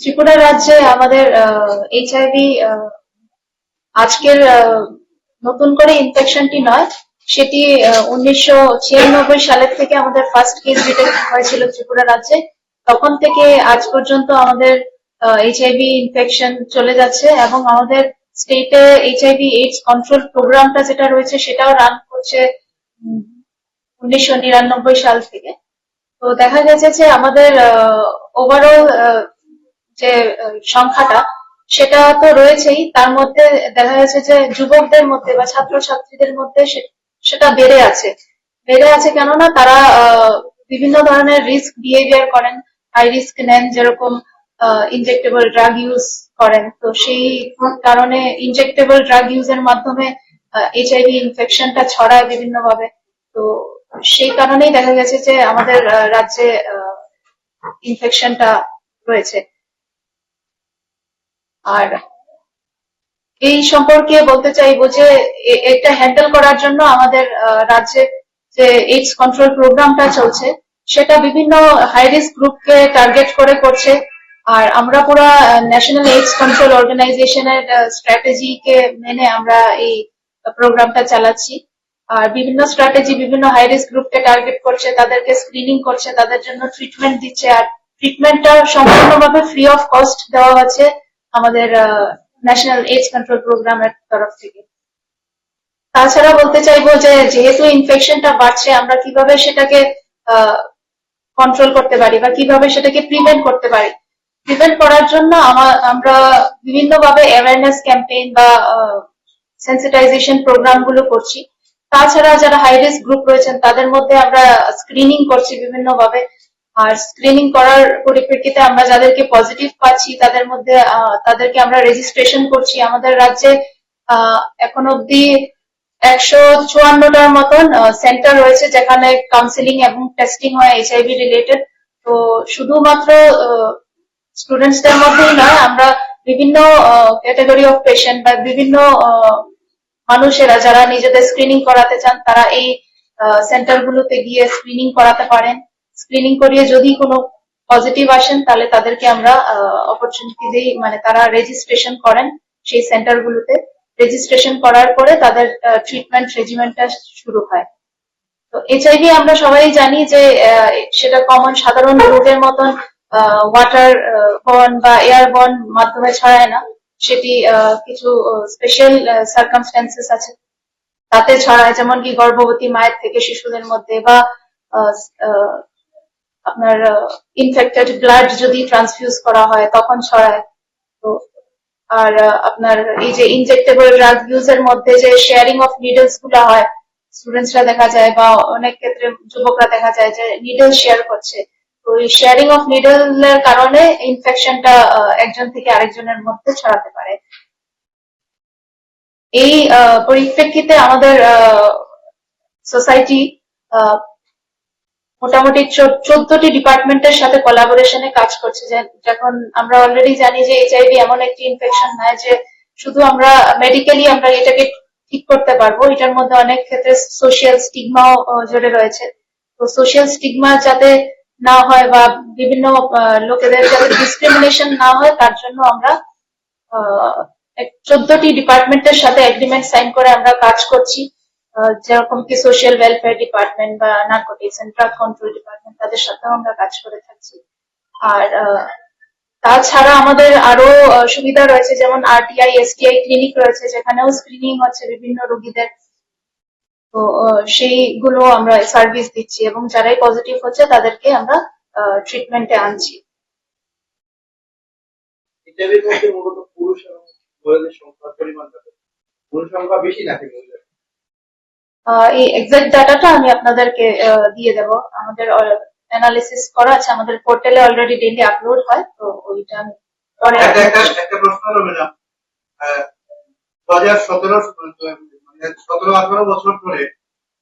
ত্রিপুরা রাজ্যে আমাদের এইচআইভি আজকের নতুন করে ইনফেকশনটি নয়। সেটি উনিশশো ছিয়ানব্বই সালের থেকে আমাদের ফার্স্ট কেস ডিটেক্ট হয়েছিল ত্রিপুরা রাজ্যে। তখন থেকে আজ পর্যন্ত আমাদের এইচআইভি ইনফেকশন চলে যাচ্ছে এবং আমাদের স্টেটে এইচআইভি এইডস কন্ট্রোল প্রোগ্রামটা যেটা রয়েছে সেটাও রান করছে উনিশশো নিরানব্বই সাল থেকে। তো দেখা গেছে যে আমাদের ওভারঅল যে সংখ্যাটা, সেটা তো রয়েছেই। তার মধ্যে দেখা যাচ্ছে যে, যুবকদের মধ্যে বা ছাত্রছাত্রীদের মধ্যে সে- সেটা বেড়ে আছে। বেড়ে আছে কেননা তারা বিভিন্ন ধরনের রিস্ক বিহেভিয়ার করেন। হাই রিস্ক নেন, যেরকম ইনজেক্টেবল ড্রাগ ইউজ করেন। তো সেই কারণে ইনজেক্টেবল ড্রাগ ইউজের মাধ্যমে এইচআইভি ইনফেকশনটা ছড়ায় বিভিন্ন ভাবে তো সেই কারণেই দেখা গেছে যে, আমাদের রাজ্যে ইনফেকশনটা রয়েছে। আর এই সম্পর্কে বলতে চাইব যে এটা হ্যান্ডেল করার জন্য আমাদের রাজ্যে যে এইডস কন্ট্রোল প্রোগ্রামটা চলছে, সেটা বিভিন্ন হাই রিস্ক গ্রুপকে টার্গেট করে করছে। আর আমরা পুরো ন্যাশনাল এইডস কন্ট্রোল অর্গানাইজেশনের স্ট্র্যাটেজিকে মেনে আমরা এই প্রোগ্রামটা চালাচ্ছি। আর বিভিন্ন স্ট্র্যাটেজি বিভিন্ন হাই রিস্ক গ্রুপকে টার্গেট করছে, তাদেরকে স্ক্রিনিং করছে, তাদের জন্য ট্রিটমেন্ট দিচ্ছে। আর ট্রিটমেন্টটা সম্পূর্ণভাবে ফ্রি অফ কস্ট দেওয়া হচ্ছে। আমাদের ন্যাশনাল এইডস কন্ট্রোল প্রোগ্রামের তরফ থেকে। তাছাড়া বলতে চাইব যে, যেহেতু ইনফেকশনটা বাড়ছে, আমরা কীভাবে সেটাকে কন্ট্রোল করতে পারি বা কীভাবে সেটাকে প্রিভেন্ট করতে পারি? প্রিভেন্ট করার জন্য আমা- আমরা বিভিন্নভাবে অ্যাওয়ারনেস ক্যাম্পেইন বা সেন্সিটাইজেশন প্রোগ্রামগুলো করছি। তাছাড়া যারা হাই রিস্ক গ্রুপ রয়েছেন, তাদের মধ্যে আমরা স্ক্রিনিং করছি বিভিন্নভাবে। আর স্ক্রিনিং করার পরিপ্রেক্ষিতে আমরা যাদেরকে পজিটিভ পাচ্ছি, তাদের মধ্যে তাদেরকে আমরা রেজিস্ট্রেশন করছি। আমাদের রাজ্যে এখন অব্দি একশো চুয়ান্নটার মতন সেন্টার রয়েছে যেখানে কাউন্সিলিং এবং টেস্টিং হয় এইচআইভি রিলেটেড তো শুধুমাত্র স্টুডেন্টসদের মধ্যেই নয়, আমরা বিভিন্ন ক্যাটাগরি অফ পেশেন্ট বা বিভিন্ন মানুষেরা যারা নিজেদের স্ক্রিনিং করাতে চান, তারা এই সেন্টার গুলোতে গিয়ে স্ক্রিনিং করাতে পারেন। স্ক্রিনিং করিয়ে যদি কোনো পজিটিভ আসেন, তাহলে তাদেরকে আমরা অপরচুনিটি দিই মানে তারা রেজিস্ট্রেশন করেন সেই সেন্টার গুলোতে। রেজিস্ট্রেশন করার পরে তাদের ট্রিটমেন্ট রেজিমেন্টটা শুরু হয়। তো এইচআইভি আমরা সবাই জানি যে সেটা কমন সাধারণ রোগের মতন ওয়াটার বন বা এয়ার বন মাধ্যমে ছড়ায় না। সেটি কিছু স্পেশাল সার্কামস্টেন্সেস আছে। তাতে ছড়ায়, যেমন কি গর্ভবতী মায়ের থেকে শিশুদের মধ্যে বা আপনার ইনফেক্টেড ব্লাড যদি ট্রান্সফিউজ করা হয়, তখন ছড়ায়। তো, আর আপনার এই যে ইনজেক্টেবল ড্রাগ ইউজের মধ্যে যে শেয়ারিং অফ নিডলসগুলো হয় স্টুডেন্টসরা দেখা যায় বা অনেক ক্ষেত্রে যুবকরা দেখা যায় যে নিডল শেয়ার করছে। তো এই শেয়ারিং অফ নিডল এর কারণে ইনফেকশনটা একজন থেকে আরেকজনের মধ্যে ছড়াতে পারে। এই পরিপ্রেক্ষিতে আমাদের সোসাইটি মোটামুটি চোদ্দটি ডিপার্টমেন্টের সাথে কোলাবোরেশনে কাজ করছে। যখন আমরা অলরেডি জানি যে এইচআইভি এমন একটি ইনফেকশন নয় যে শুধু আমরা মেডিকেলি আমরা এটাকে ঠিক করতে পারব, এটার মধ্যে অনেক ক্ষেত্রে সোশিয়াল স্টিগমাও জড়ে রয়েছে। তো সোশিয়াল স্টিগমা যাতে না হয় বা বিভিন্ন লোকেদের যাতে ডিসক্রিমিনেশন না হয়, তার জন্য আমরা চোদ্দটি ডিপার্টমেন্টের সাথে এগ্রিমেন্ট সাইন করে আমরা কাজ করছি। যেরকম কি সোশ্যাল ওয়েলফেয়ার ডিপার্টমেন্ট বা narcotics and drug control department তাদের সাথেও আমরা কাজ করে থাকছি। আর তাছাড়া আমাদের আরও সুবিধা রয়েছে, যেমন আরটিআই এসটিআই ক্লিনিক রয়েছে, যেখানেও স্ক্রিনিং হচ্ছে বিভিন্ন রোগীদের। তো সেইগুলো আমরা সার্ভিস দিচ্ছি এবং যারাই পজিটিভ হচ্ছে, তাদেরকে আমরা ট্রিটমেন্টে আনছি। পুরুষ পুরুষ সংখ্যা বেশি নাকি এই এক্সাক্ট ডাটাটা আমি আপনাদেরকে দিয়ে দেব। আমাদের অ্যানালিসিস করা আছে। আমাদের পোর্টালে অলরেডি ডেইলি আপলোড হয় তো ওইটা আমি পরে একটা একটা প্রশ্ন দু হাজার সতেরো মানে সতেরো আঠারো বছর ধরে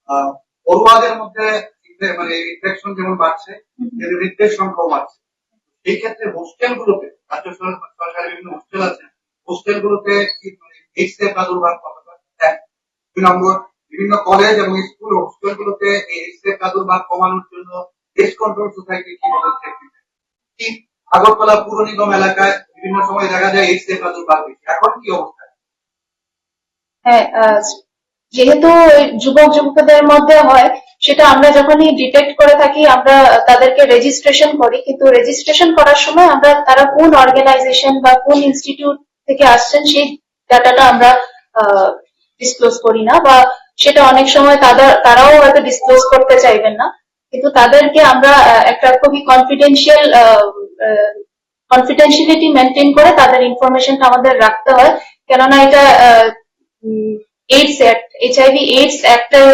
আহ, পড়ুয়াদের মধ্যে মানে ইনফেকশন যেমন বাড়ছে। তেমনি মৃত্যুর সংখ্যাও বাড়ছে। এই ক্ষেত্রে হোস্টেল গুলোতে রাজ্য সরকার সরকারি বিভিন্ন হোস্টেল আছে হোস্টেল গুলোতে এইডস এর প্রাদুর্ভাব কতটা দুই নম্বর বিভিন্ন কলেজ এবং স্কুল হোস্টেল গুলোতে এই প্রাদুর্ভাব কমানোর জন্য কন্ট্রোল সোসাইটি কি পদক্ষেপ আগরতলা পুর নিগম এলাকায় বিভিন্ন সময় দেখা যায় প্রাদুর্ভাব বেশি। এখন কি অবস্থা? হ্যাঁ যেহেতু যুবক যুবকদের মধ্যে হয়, সেটা আমরা যখনই ডিটেক্ট করে থাকি, আমরা তাদেরকে রেজিস্ট্রেশন করি। কিন্তু রেজিস্ট্রেশন করার সময় আমরা তারা কোন অর্গানাইজেশন বা কোন ইনস্টিটিউট থেকে আসছেন, সেই ডাটাটা আমরা ডিসক্লোজ করি না বা সেটা অনেক সময় তাদের তারাও হয়তো ডিসক্লোজ করতে চাইবেন না। কিন্তু তাদেরকে আমরা একটা খুবই কনফিডেন্সিয়াল কনফিডেন্সিয়ালিটি মেনটেন করে তাদের ইনফরমেশনটা আমাদের রাখতে হয়। কেননা এটা এইডস অ্যাক্ট এইচআইভি এইডস অ্যাক্টের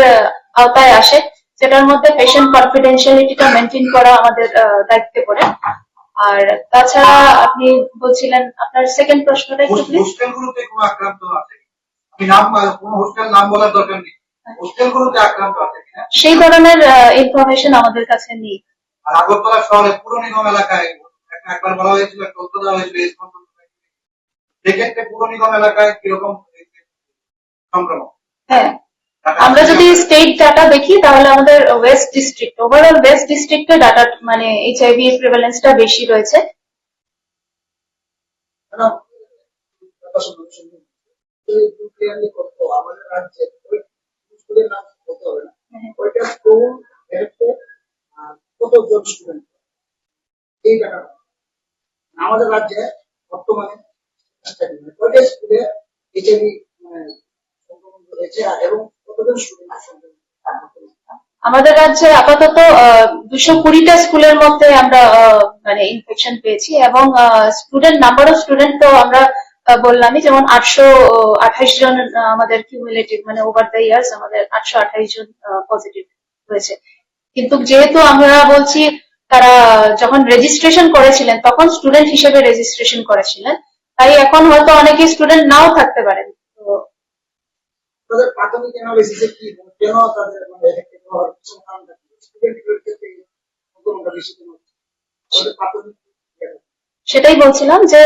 আওতায় আসে। যেটার মধ্যে পেশেন্ট কনফিডেন্সিয়ালিটিটা মেনটেন করা আমাদের দায়িত্বে পড়ে। আর তাছাড়া আপনি বলছিলেন আপনার সেকেন্ড প্রশ্নটা একটু? হোস্টেল গুলোতে কোনো আক্রান্ত আছে? সেই ধরনের ইনফরমেশন আমাদের কাছে নেই। আর আগরতলা শহরে পুর নিগম এলাকায় একবার বলা হয়েছিল তথ্য দেওয়া হয়েছিল সেক্ষেত্রে পুর নিগম এলাকায় কীরকম সংক্রমণ? হ্যাঁ। আমরা যদি স্টেট ডাটা দেখি তাহলে আমাদের ওয়েস্ট ডিস্ট্রিক্ট ওভারঅল ওয়েস্ট ডিস্ট্রিক্টে ডাটা মানে এইচআইভি প্রিভ্যালেন্সটা বেশি রয়েছে। আমাদের রাজ্যে বর্তমানে কয়টা স্কুলে এইচআইভি সংক্রমণ রয়েছে এবং কতজন স্টুডেন্ট আমাদের রাজ্যে আপাতত দুশো কুড়িটা স্কুলের মধ্যে আমরা মানে ইনফেকশন পেয়েছি এবং স্টুডেন্ট নাম্বার অফ স্টুডেন্ট তো আমরা বললামই যেমন আটশো আঠাইশ জন আমাদের কিউমুলেটিভ মানে ওভার দ্য ইয়ার্স আমাদের আটশো আঠাইশ জন পজিটিভ হয়েছে কিন্তু যেহেতু আমরা বলছি তারা যখন রেজিস্ট্রেশন করেছিলেন তখন স্টুডেন্ট হিসেবে রেজিস্ট্রেশন করেছিলেন তাই এখন হয়তো অনেকে স্টুডেন্ট নাও থাকতে পারেন মানে। সেটাই বলছিলাম যে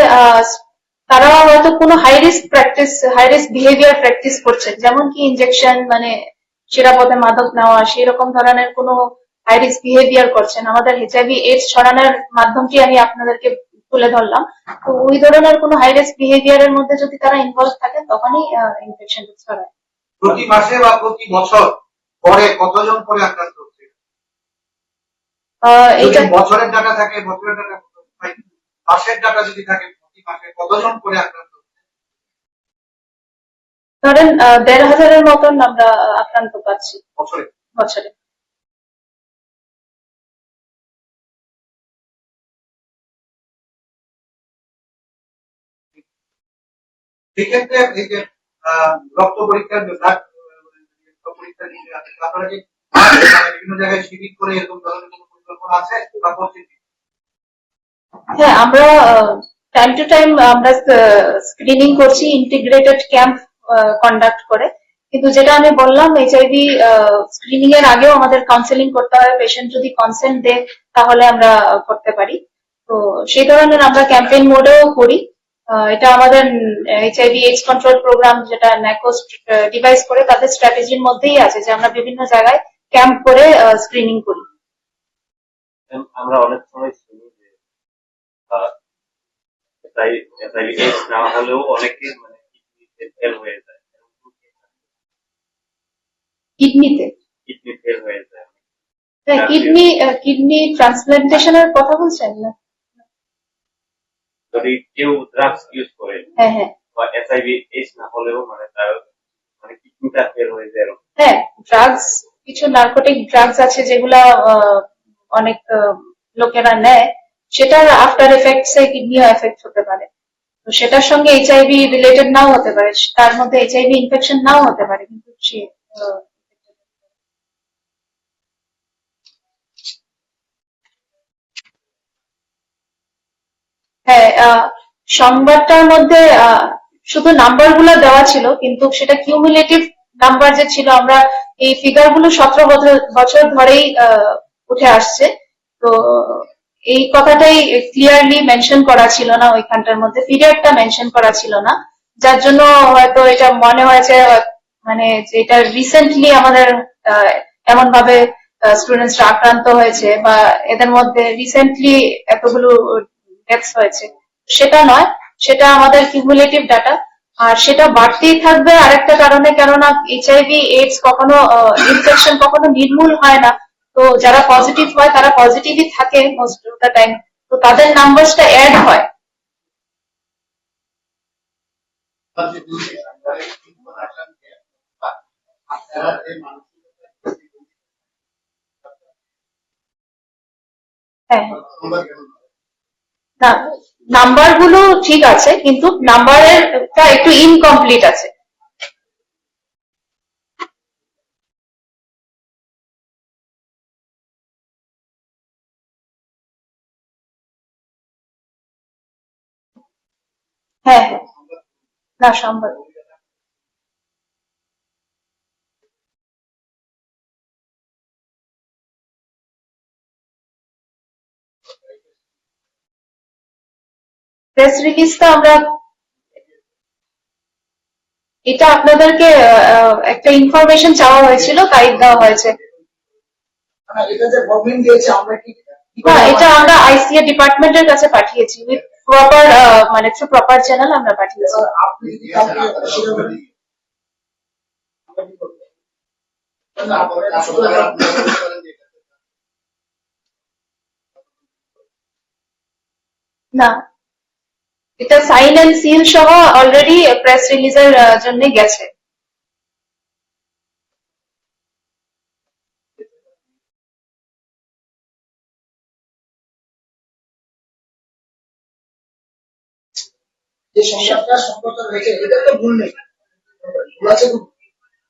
তারা হয়তো কোনো high risk practice high risk behaviour practice করছেন। যেমন কি ইনজেকশন মানে সেরাপথে মাদক নেওয়া সেই রকম ধরনের কোনো হাই রিস্ক বিহেভিয়ার করছেন। আমাদের এইচআইভি এইডস ছড়ানোর মাধ্যমটি আমি আপনাদেরকে তুলে ধরলাম। তো ওই ধরনের কোনো হাই রিস্ক বিহেভিয়ারের মধ্যে যদি তারা ইনভলভ থাকে তখনই ইনফেকশন ছড়ায়। প্রতি মাসে বা প্রতি বছর পরে কতজন করে আক্রান্ত হচ্ছে? বছরের ডাটা থাকে বছরের ডাটা মাসের ডাটা যদি থাকে কতজন করে আক্রান্ত ধরেন দেড় হাজারের মতন আমরা আক্রান্ত পাচ্ছি। বছরে। বছরে। সেক্ষেত্রে এই যে আহ, রক্ত পরীক্ষার রক্ত পরীক্ষা নিয়ে আছে, আপনারা কি বিভিন্ন জায়গায় শিবির করে এরকম ধরনের কোনো পরিকল্পনা আছে বা করছেন হ্যাঁ আমরা টাইম টু টাইম আমরা স্ক্রিনিং করছি ইন্টিগ্রেটেড ক্যাম্প কন্ডাক্ট করে। কিন্তু যেটা আমি বললাম এইচআইভি স্ক্রিনিং এর আগেও আমাদের কাউন্সেলিং করতে হয়। পেশেন্ট যদি কনসেন্ট দেয়, তাহলে আমরা করতে পারি। তো সেই ধরনের আমরা ক্যাম্পেইন মোডেও করি। এটা আমাদের এইচআইভি এইডস কন্ট্রোল প্রোগ্রাম যেটা ন্যাকোস ডিভাইস করে, তাদের স্ট্র্যাটেজির মধ্যেই আছে যে আমরা বিভিন্ন জায়গায় ক্যাম্প করে স্ক্রিনিং করি। আমরা অনেক সময় শুনি যে এসআইভি না হলেও অনেকে মানে কিডনিতে ফেল হয়ে যায়। কিডনিতে? কিডনি ফেল হয়ে যায়। কিডনি কিডনি ট্রান্সপ্লান্টেশনের কথা বলছেন না? যদি কেউ ড্রাগস ইউজ করে হ্যাঁ হ্যাঁ। বা এসআইভি এইচ না হলেও মানে তার মানে কিডনিটা ফেল হয়ে যায় হ্যাঁ ড্রাগস কিছু নার্কোটিক ড্রাগস আছে যেগুলা অনেক লোকেরা নেয়। সেটার আফটার এফেক্টস এ কিডনিও এফেক্ট হতে পারে। তো সেটার সঙ্গে এইচআইভি রিলেটেড নাও হতে পারে, তার মধ্যে এইচআইভি ইনফেকশন নাও হতে পারে, কিন্তু সে হ্যাঁ সংবাদটার মধ্যে শুধু নাম্বারগুলো দেওয়া ছিল, কিন্তু সেটা কিউমুলেটিভ নাম্বার যে ছিল, আমরা এই ফিগারগুলো সতেরো বছর ধরেই উঠে আসছে। তো এই কথাটাই ক্লিয়ারলি মেনশন করা ছিল না ওইখানটার মধ্যে পিরিয়ডটা মেনশন করা ছিল না। যার জন্য হয়তো এটা মনে হয়েছে মানে এটা রিসেন্টলি আমাদের এমন ভাবে স্টুডেন্টসরা আক্রান্ত হয়েছে বা এদের মধ্যে রিসেন্টলি এতগুলো ডেথ হয়েছে। সেটা নয়, সেটা আমাদের কিউমুলেটিভ ডাটা আর সেটা বাড়তেই থাকবে আরেকটা কারণে, কেননা এইচআইভি এইডস কখনো ইনফেকশন কখনো নির্মূল হয় না। তো যারা পজিটিভ হয়, তারা পজিটিভই থাকে মোস্ট অফ দ্য টাইম তো তাদের নাম্বারসটা অ্যাড হয়। হ্যাঁ। নাম্বারগুলো ঠিক আছে, কিন্তু নাম্বারের একটু ইনকমপ্লিট আছে। হ্যাঁ হ্যাঁ না সম্ভব প্রেস রিলিজটা আমরা এটা আপনাদেরকে আহ, আহ, একটা ইনফরমেশন চাওয়া হয়েছিল তাই দেওয়া হয়েছে। মানে এটা যে গভর্নমেন্ট দিয়েছে আমরা কি কি করে হ্যাঁ এটা আমাদের- আমরা আইসিএ ডিপার্টমেন্টের কাছে পাঠিয়েছি। উইথ প্রপার মানে থ্রু প্রপার চ্যানেল আমরা পাঠিয়েছি স্যার, আপনি যদি কাউকে সেরকম আমরা কি করব? না, আসলে না এটা সাইন এন্ড সিল সহ অলরেডি প্রেস রিলিজের জন্য গেছে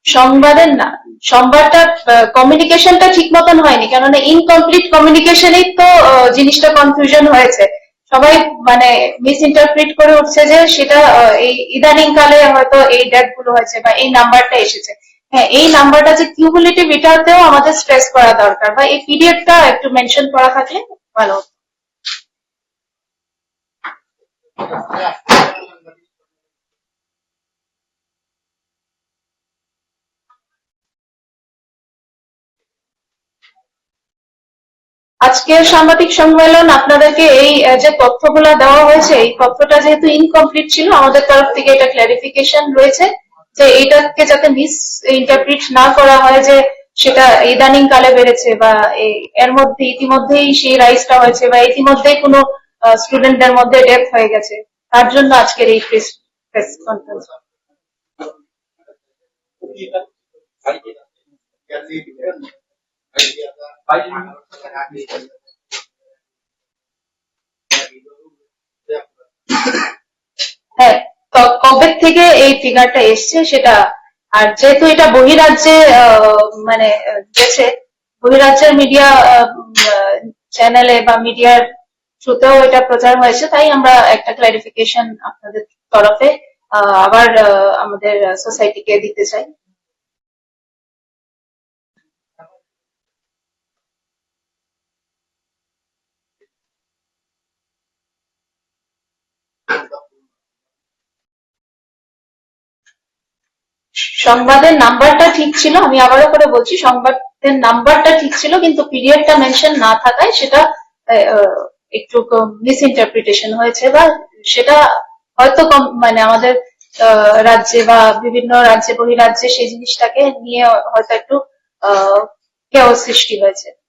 সংবাদের না, সংবাদটা কমিউনিকেশনটা ঠিক মতন হয়নি, কেননা ইনকমপ্লিট কমিউনিকেশনেই তো জিনিসটা কনফিউশন হয়েছে। সবাই মানে মিস ইন্টারপ্রিট করে উঠছে যে সেটা এই ইদানিং কালে হয়তো এই ডেটগুলো হয়েছে বা এই নাম্বারটা এসেছে। হ্যাঁ এই নাম্বারটা যে কিউমুলেটিভ এটাতেও আমাদের স্ট্রেস করা দরকার বা এই পিরিয়ডটা একটু মেনশন করা থাকলে ভালো হতো। আজকের সাংবাদিক সম্মেলন আপনাদেরকে এই যে তথ্যগুলো দেওয়া হয়েছে, এই তথ্যটা যেহেতু ইনকমপ্লিট ছিল, আমাদের তরফ থেকে এটা ক্লারিফিকেশন রয়েছে যে এটাকে যাতে মিস ইন্টারপ্রিট না করা হয়, যে সেটা ইদানিং কালে বেড়েছে বা এর মধ্যে, ইতিমধ্যেই সেই রাইজটা হয়েছে বা ইতিমধ্যেই কোনো স্টুডেন্টদের মধ্যে ডেথ হয়ে গেছে। তার জন্য আজকের এই প্রেস প্রেস কনফারেন্স হ্যাঁ কবে থেকে এই ফিগারটা এসছে, সেটা, আর যেহেতু এটা বহিরাজ্যে মানে গেছে, বহিরাজ্যের মিডিয়া চ্যানেলে বা মিডিয়ার থ্রুতেও এটা প্রচার হয়েছে, তাই আমরা একটা ক্লারিফিকেশন আপনাদের তরফে আবার আমাদের সোসাইটিকে দিতে চাই। সংবাদের নাম্বারটা ঠিক ছিল, আমি আবারও করে বলছি, সংবাদের নাম্বারটা ঠিক ছিল, কিন্তু পিরিয়ডটা মেনশন না থাকায় সেটা একটু মিস ইন্টারপ্রিটেশন হয়েছে বা সেটা হয়তো কম- মানে আমাদের রাজ্যে বা বিভিন্ন রাজ্যে, বহিরাজ্যে সেই জিনিসটাকে নিয়ে হয়তো একটু কেউ সৃষ্টি হয়েছে।